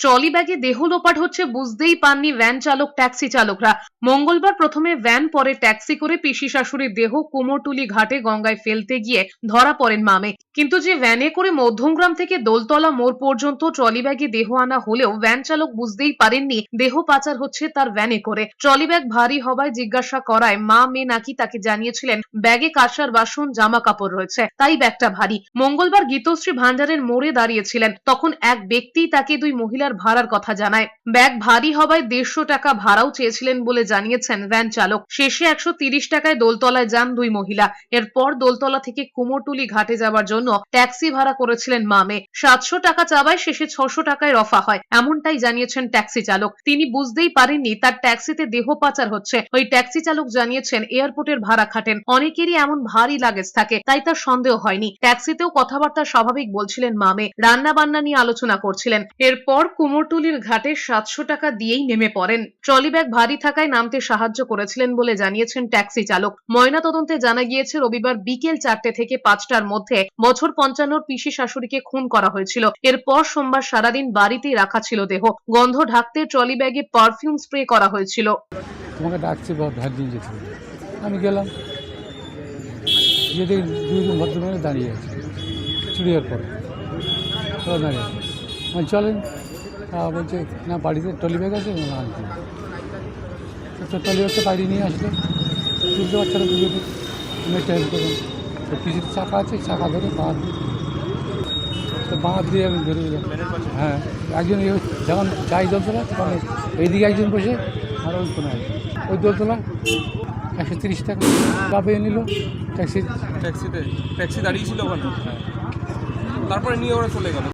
Trolley ব্যাগে দেহ লোপাট হচ্ছে বুঝতেই পাননি ভ্যান চালক, ট্যাক্সি চালকরা। মঙ্গলবার প্রথমে ভ্যান, পরে ট্যাক্সি করে পিসি শাশুড়ির দেহ কুমোরটুলি ঘাটে গঙ্গায় ফেলতে গিয়ে ধরা পড়েন মামে। কিন্তু যে ভ্যানে করে মধ্যমগ্রাম থেকে দোলতলা মোড় পর্যন্ত ট্রলি ব্যাগে দেহ আনা হলেও ভ্যান চালক বুঝতেই পারেননি দেহ পাচার হচ্ছে তার ভ্যানে করে। ট্রলি ব্যাগ ভারী হওয়ায় জিজ্ঞাসা করায় মা মেয়ে নাকি তাকে জানিয়েছিলেন, ব্যাগে কাঁসার বাসন জামা কাপড় রয়েছে, তাই ব্যাগটা ভারী। মঙ্গলবার গীতশ্রী ভান্ডারের মোড়ে দাঁড়িয়েছিলেন, তখন এক ব্যক্তি তাকে দুই মহিলার ভাড়ার কথা জানায়। ব্যাগ ভারী হওয়ায় দেড়শো টাকা ভাড়াও চেয়েছিলেন বলে জানিয়েছেন ভ্যান চালক। শেষে একশো টাকায় দোলতলায় যান দুই মহিলা। এরপর দোলতলা থেকে কুমোরটুলি ঘাটে যাওয়ার জন্য ট্যাক্সি ভাড়া করেছিলেন মামে সাতশো টাকা চাওয়ায় শেষে ছশো টাকায় রফা হয়, এমনটাই জানিয়েছেন ট্যাক্সি চালক। তিনি বুঝতেই পারেননি তার ট্যাক্সিতে দেহ পাচার হচ্ছে। ওই ট্যাক্সি চালক জানিয়েছেন, এয়ারপোর্টের ভাড়া খাটেন। অনেকেরই এমন ভারী লাগেজ থাকে, তাই তার সন্দেহ হয়নি। ট্যাক্সিতেও কথাবার্তা স্বাভাবিক বলছিলেন মামে রান্না বান্না নিয়ে আলোচনা করছিলেন। এরপর কুমোরটুলির ঘাটে সাতশো টাকা দিয়েই নেমে পড়েন। ট্রলি ব্যাগ ভারী থাকায় নামতে সাহায্য করেছিলেন বলে জানিয়েছেন ট্যাক্সি চালক। ময়না তদন্তে জানা গিয়েছে, রবিবার বিকেল চারটে থেকে পাঁচটার মধ্যে বছর পঞ্চান্নর পিসি শাশুড়িকে খুন করা হয়েছিল। এরপর সোমবার সারাদিন বাড়িতেই রাখা ছিল দেহ। গন্ধ ঢাকতে ট্রলি ব্যাগে পারফিউম স্প্রে করা হয়েছিল। তোমাকে ডাকছে। আমি গেলাম। গিয়ে দেখি দুজন ভদ্রমহিলা দাঁড়িয়ে আছে চুড়িয়ার পরে। দাঁড়িয়ে চলেন। বলছে, না, বাড়িতে টলি ব্যাগ আছে? না, আনতে। তো টলি ব্যাগটা বাড়ি নিয়ে আসলে। বুঝতে বাচ্চারা দুজনে মেয়েটা হেল্প করলাম তো পিছিয়ে চাকা আছে, চাকা ধরে বাঁধ দিয়ে। তো বাঁধ দিয়ে আমি ধরে দিলাম হ্যাঁ একজন যখন চাই দোলতলা তখন এইদিকে একজন বসে, আর ওই কোনো ওই দোলতলা একশো তিরিশ টাকা। চাপে নিল, ট্যাক্সি ট্যাক্সিতে, ট্যাক্সি দাঁড়িয়ে ছিল ওখানে। তারপরে নিয়ে ওরা চলে গেল।